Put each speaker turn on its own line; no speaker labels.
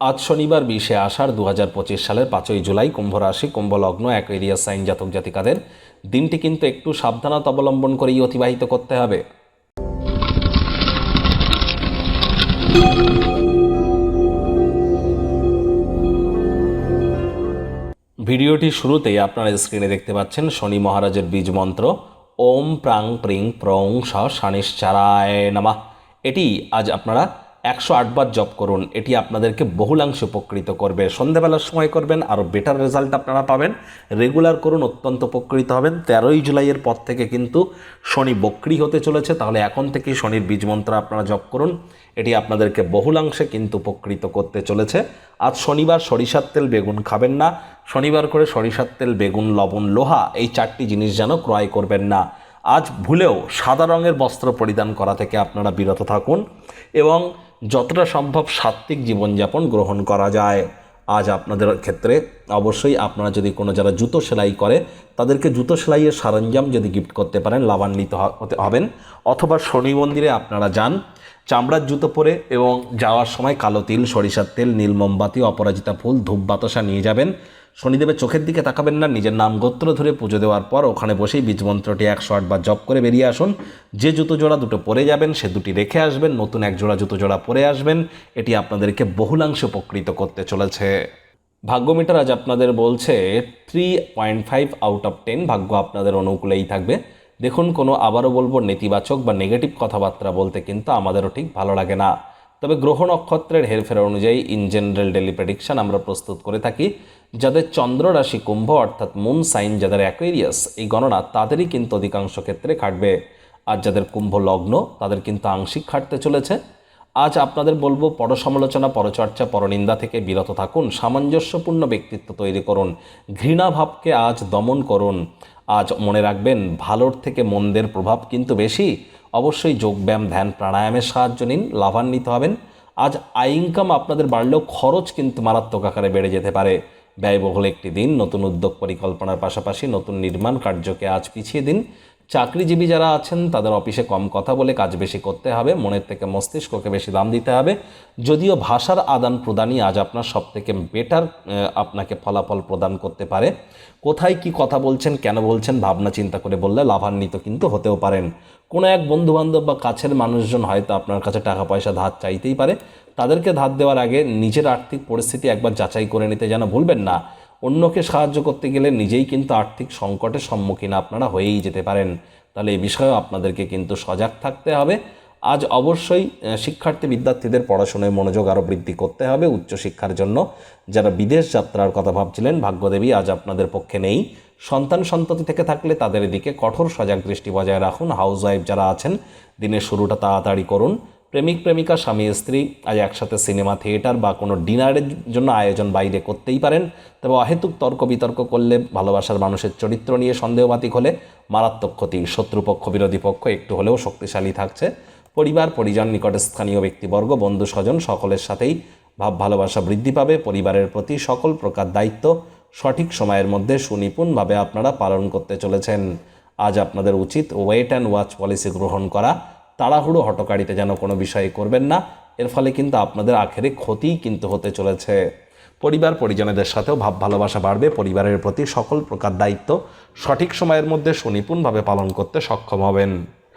আজ শনিবার বিশে আষাঢ় দু হাজার পঁচিশ সালের পাঁচই জুলাই কুম্ভ রাশি এক এরিয়া সাইন জাতক জাতিকাদের। দিনটি কিন্তু একটু সাবধানতা অবলম্বন করেই অতিবাহিত করতে হবে। ভিডিওটি শুরুতেই আপনারা স্ক্রিনে দেখতে পাচ্ছেন শনি মহারাজের বীজ মন্ত্র। ওম প্রাং প্রিং প্রং স শানিশ্চারায় নামা। এটি আজ আপনারা একশো আটবার জপ করুন, এটি আপনাদেরকে বহুলাংশে উপকৃত করবে। সন্ধেবেলার সময় করবেন আরও বেটার রেজাল্ট আপনারা পাবেন। রেগুলার করুন, অত্যন্ত উপকৃত হবেন। তেরোই জুলাইয়ের পর থেকে কিন্তু শনি বক্রি হতে চলেছে, তাহলে এখন থেকেই শনির বীজ মন্ত্র আপনারা জপ করুন। এটি আপনাদেরকে বহুলাংশে কিন্তু উপকৃত করতে চলেছে। আজ শনিবার সরিষার তেল বেগুন খাবেন না। শনিবার করে সরিষার তেল, বেগুন, লবণ, লোহা, এই চারটি জিনিস যেন ক্রয় করবেন না। আজ ভুলেও সাদা রঙের বস্ত্র পরিধান করা থেকে আপনারা বিরত থাকুন এবং যতটা সম্ভব সাত্ত্বিক জীবনযাপন গ্রহণ করা যায়। আজ আপনাদের ক্ষেত্রে অবশ্যই আপনারা যদি কোনো যারা জুতো সেলাই করে, তাদেরকে জুতো সেলাইয়ের সরঞ্জাম যদি গিফট করতে পারেন, লাভান্বিত হবেন। অথবা শনি মন্দিরে আপনারা যান, চামড়ার জুতো পরে এবং যাওয়ার সময় কালো তিল, সরিষার তেল, নীল মোমবাতি, অপরাজিতা ফুল ধূপ বাতাসা নিয়ে যাবেন। শনিদেবের চোখের দিকে তাকাবেন না, নিজের নাম গোত্র ধরে পুজো দেওয়ার পর ওখানে বসেই বীজ মন্ত্রটি একশো আটবার জপ করে বেরিয়ে আসুন। যে জুতো জোড়া দুটো পরে যাবেন, সে দুটি রেখে আসবেন, নতুন এক জোড়া জুতো জোড়া পরে আসবেন, এটি আপনাদেরকে বহুলাংশে উপকৃত করতে চলেছে। ভাগ্যমিটার আজ আপনাদের বলছে three point five out of ten ভাগ্য আপনাদের অনুকূলেই থাকবে। দেখুন, কোনো আবারও বলব নেতিবাচক বা নেগেটিভ কথাবার্তা বলতে কিন্তু আমাদেরও ঠিক ভালো লাগে না। তবে গ্রহ নক্ষত্রের হেরফের অনুযায়ী ইন জেনারেল ডেলি প্রেডিকশন আমরা প্রস্তুত করে থাকি, যাদের চন্দ্র রাশি কুম্ভ অর্থাৎ মুন সাইন যাদের অ্যাকোয়ারিয়াস এই গণনা তাদেরই কিন্তু অধিকাংশ ক্ষেত্রে খাটবে। আর যাদের কুম্ভ লগ্ন, তাদের কিন্তু আংশিক খাটতে চলেছে। আজ আপনাদের বলব, পরসমালোচনা, পরচর্চা, পরনিন্দা থেকে বিরত থাকুন, সামঞ্জস্যপূর্ণ ব্যক্তিত্ব তৈরি করুন ঘৃণাভাবকে আজ দমন করুন। আজ মনে রাখবেন, ভালোর থেকে মন্দের প্রভাব কিন্তু বেশি অবশ্যই যোগব্যায়াম, ধ্যান, প্রাণায়ামের সাহায্য নিন, লাভান্বিত হবেন। আজ আয় ইনকাম আপনাদের বাড়লেও খরচ কিন্তু মারাত্মক আকারে বেড়ে যেতে পারে। ব্যয়বহুল একটি দিন, নতুন উদ্যোগ পরিকল্পনার পাশাপাশি নতুন নির্মাণ কার্যকে আজ পিছিয়ে দিন। চাকরিজীবী যারা আছেন, তাদের অফিসে কম কথা বলে কাজ বেশি করতে হবে, মনের থেকে মস্তিষ্ককে বেশি দাম দিতে হবে। যদিও ভাষার আদান প্রদানই আজ আপনার সব থেকে বেটার আপনাকে ফলাফল প্রদান করতে পারে। কোথায় কি কথা বলছেন, কেন বলছেন, ভাবনা চিন্তা করে বললে লাভান্বিত কিন্তু হতেও পারেন। কোনো এক বন্ধুবান্ধব বা কাছের মানুষজন হয়তো আপনার কাছে টাকা পয়সা ধার চাইতেই পারে। তাদেরকে ধার দেওয়ার আগে নিজের আর্থিক পরিস্থিতি একবার যাচাই করে নিতে যেন ভুলবেন না। অন্যকে সাহায্য করতে গেলে নিজেই কিন্তু আর্থিক সংকটের সম্মুখীন আপনারা হয়েই যেতে পারেন। তাহলে এই বিষয়েও আপনাদেরকে কিন্তু সজাগ থাকতে হবে। আজ অবশ্যই শিক্ষার্থী বিদ্যার্থীদের পড়াশোনায় মনোযোগ আরও বৃদ্ধি করতে হবে উচ্চশিক্ষার জন্য। যারা বিদেশ যাত্রার কথা ভাবছিলেন, ভাগ্যদেবী আজ আপনাদের পক্ষে নেই। সন্তান সন্ততি থেকে থাকলে তাদের দিকে কঠোর সজাগ দৃষ্টি বজায় রাখুন। হাউস ওয়াইফ যারা আছেন, দিনের শুরুটা তাড়াতাড়ি করুন। প্রেমিক, প্রেমিকা, স্বামী, স্ত্রী, আজ একসাথে সিনেমা, থিয়েটার বা কোনো ডিনারের জন্য আয়োজন বাইরে করতেই পারেন। তবে অহেতুক তর্ক বিতর্ক করলে ভালোবাসার মানুষের চরিত্র নিয়ে সন্দেহবাতিক হলে মারাত্মক ক্ষতি। শত্রুপক্ষ, বিরোধী পক্ষ একটু হলেও শক্তিশালী থাকছে। পরিবার, পরিজন, নিকটে স্থানীয় ব্যক্তিবর্গ, বন্ধু, স্বজন সকলের সাথেই ভাব ভালোবাসা বৃদ্ধি পাবে। পরিবারের প্রতি সকল প্রকার দায়িত্ব সঠিক সময়ের মধ্যে সুনিপুণভাবে আপনারা পালন করতে চলেছেন। আজ আপনাদের উচিত ওয়েট অ্যান্ড ওয়াচ পলিসি গ্রহণ করা। তাড়াহুড়ো হটকারিতে যেন কোনো বিষয়ে করবেন না। এর ফলে কিন্তু আপনাদের আখেরে ক্ষতি কিন্তু হতে চলেছে। পরিবার পরিজনেদের সাথেও ভাব ভালোবাসা বাড়বে। পরিবারের প্রতি সকল প্রকার দায়িত্ব সঠিক সময়ের মধ্যে সুনিপুণভাবে পালন করতে সক্ষম হবেন।